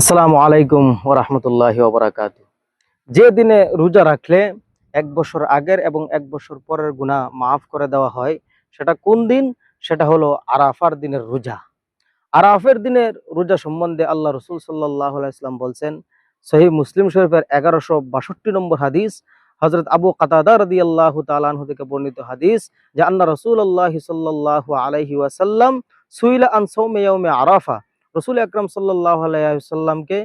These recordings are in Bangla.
আসসালামু আলাইকুম ওরহমতুল্লাহি ওবরাকাত। যে দিনে রোজা রাখলে এক বছর আগের এবং এক বছর পরের গুনাহ মাফ করে দেওয়া হয়, সেটা কোন দিন? সেটা হলো আরাফার দিনের রোজা। আরাফের দিনের রোজা সম্বন্ধে আল্লাহ রসুল সাল্লাহ বলছেন সহি মুসলিম শরীফের এগারোশো বাষট্টি নম্বর হাদিস হজরত আবু কাতাদা রদি আল্লাহ তালাহ থেকে বর্ণিত হাদিস, যে আন্না রসুল আল্লাহ সাল্লাহ আলাইহি ওয়াসাল্লাম, সুইলা আন সৌমে আরাফা রসুল আকরাম সাল্লাহ আলাইসাল্লামকে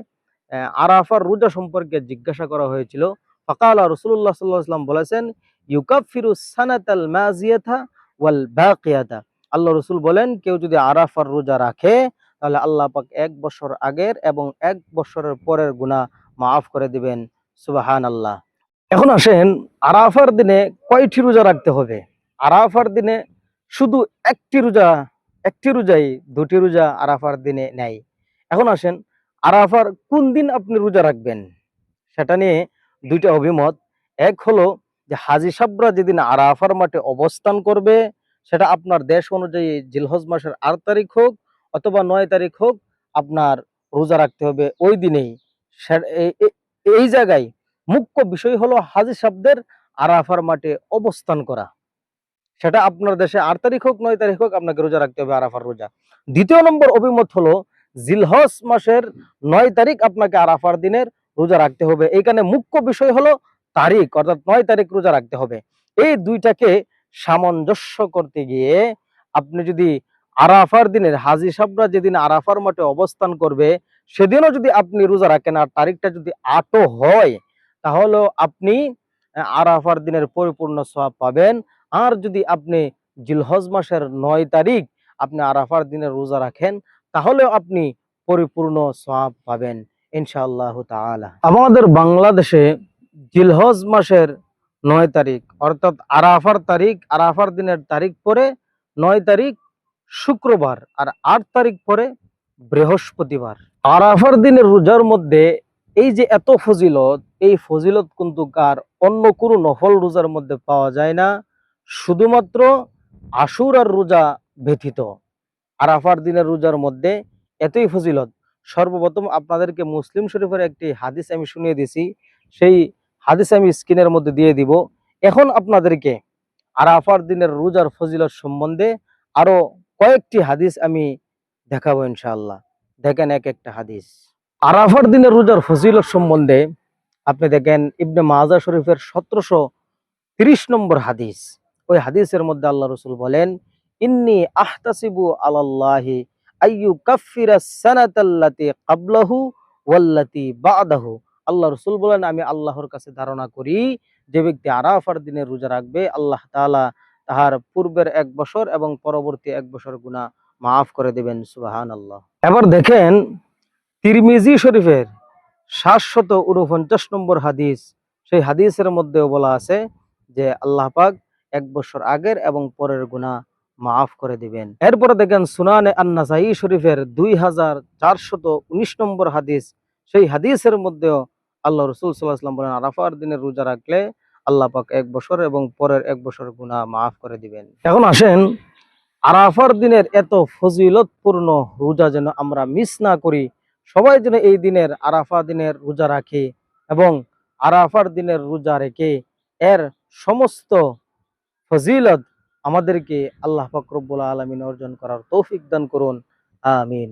আরাফার রোজা সম্পর্কে জিজ্ঞাসা করা হয়েছিল। ফকালা রসুল্লাহ সাল্লাহ সাল্লাম বলেছেন, ইউকাফিরু সানাতাল মাজিয়াথা ওয়াল বাকিয়াতা। আল্লাহ রসুল বলেন, কেউ যদি আরাফার রোজা রাখে, তাহলে আল্লাহ পাক এক বছর আগের এবং এক বছরের পরের গুণা মাফ করে দিবেন। সুবাহান আল্লাহ এখন আসেন, আরাফার দিনে কয়টি রোজা রাখতে হবে? আরাফার দিনে শুধু একটি রোজা একটি রোজাই দুটি রোজা আরাফার দিনে নেয়। এখন আসেন, আরাফার কোন দিন আপনি রোজা রাখবেন? সেটা নিয়ে দুইটা অভিমত। এক হলো যে হাজি সাবরা যেদিন আরাফার মাঠে অবস্থান করবে, সেটা আপনার দেশ অনুযায়ী জিলহজ মাসের আট তারিখ হোক অথবা নয় তারিখ হোক আপনার রোজা রাখতে হবে ওই দিনেই। এই- জায়গায় মুখ্য বিষয় হলো হাজি সাবদের আরাফার মাঠে অবস্থান করা। সেটা আপনার দেশে আট তারিখ হোক, নয় তারিখ হোক আপনাকে রোজা রাখতে হবে আরাফার রোজা। দ্বিতীয় নম্বর অভিমত হলো জিলহস মাসের নয় তারিখ আপনাকে আরাফার দিনের রোজা রাখতে হবে। এইখানে মুখ্য বিষয় হলো তারিখ, অর্থাৎ নয় তারিখ রোজা রাখতে হবে। এই দুইটাকে সামঞ্জস্য করতে গিয়ে আপনি যদি আরাফার দিনের, হাজি সাবরা যেদিন আরাফার মাঠে অবস্থান করবে, সেদিনও যদি আপনি রোজা রাখেন আর তারিখটা যদি আটও হয় তাহলে আপনি আরাফার দিনের পরিপূর্ণ সওয়াব পাবেন। আর যদি আপনি জিলহজ মাসের নয় তারিখ আপনি আরাফার দিনের রোজা রাখেন তাহলেও আপনি পরিপূর্ণ সওয়াব পাবেন, ইনশাআল্লাহ তাআলা। আমাদের বাংলাদেশে জিলহজ মাসের নয় তারিখ, অর্থাৎ আরাফার তারিখ, আরাফার দিনের তারিখ পরে নয় তারিখ শুক্রবার আর আট তারিখ পরে বৃহস্পতিবার। আরাফার দিনের রোজার মধ্যে এই যে এত ফজিলত, এই ফজিলত কিন্তু কার অন্য কোনো নফল রোজার মধ্যে পাওয়া যায় না। শুধুমাত্র আশুর আর রোজা ব্যথিত। আরাফার দিনের রোজার মধ্যে এতই ফজিলত, সর্বপ্রথম আপনাদেরকে মুসলিম শরীফের একটি হাদিস আমি শুনিয়ে দিছি, সেই হাদিস আমি স্ক্রিনের মধ্যে দিয়ে দিব। এখন আপনাদেরকে আরাফার দিনের রোজার ফজিলত সম্বন্ধে আরও কয়েকটি হাদিস আমি দেখাবো ইনশাআল্লাহ। দেখেন এক একটা হাদিস। আরাফার দিনের রোজার ফজিলত সম্বন্ধে আপনি দেখেন ইবনে মাজা শরীফের সতেরোশো তিরিশ নম্বর হাদিস। ওই হাদিসের মধ্যে আল্লাহ রসুল বলেন, ইন্নি আহতাসিবু আলাল্লাহি আইয়ু কাফিরা সানাতাল্লাতি কাবলাহু ওয়াল্লাতি বাদাহু। আল্লাহ রসুল বলেন, আমি আল্লাহর কাছে ধারণা করি, যে ব্যক্তি আরাফার দিনে রোজা রাখবে, আল্লাহ তাআলা তাহার পূর্বের এক বছর এবং পরবর্তী এক বছর গুনাহ মাফ করে দেবেন। সুবাহান আল্লাহ এবার দেখেন, তিরমিজি শরীফের সাতশত উনপঞ্চাশ নম্বর হাদিস, সেই হাদিসের মধ্যেও বলা আছে যে আল্লাহ পাক এক বছর আগের এবং পরের গুনাহ মাফ করে দিবেন। এরপরে দেখেন সুনানে আন্নাসাই শরীফের দুই হাজার চারশত উনিশ নম্বর হাদিস। সেই হাদিসের মধ্যেও আল্লাহ রসুল সাল্লাহাম বলেন, আরাফার দিনের রোজা রাখলে আল্লাহ পাক এক বছর এবং পরের এক বছর গুনাহ মাফ করে দিবেন। এখন আসেন, আরাফার দিনের এত ফজিলতপূর্ণ রোজা যেন আমরা মিস না করি, সবাই যেন এই দিনের আরাফা দিনের রোজা রাখে এবং আরাফার দিনের রোজা রেখে এর সমস্ত ফজিলত আমাদেরকে আল্লাহ ফকরবুল্লা আলমিন অর্জন করার তৌফিক দান করুন আমিন।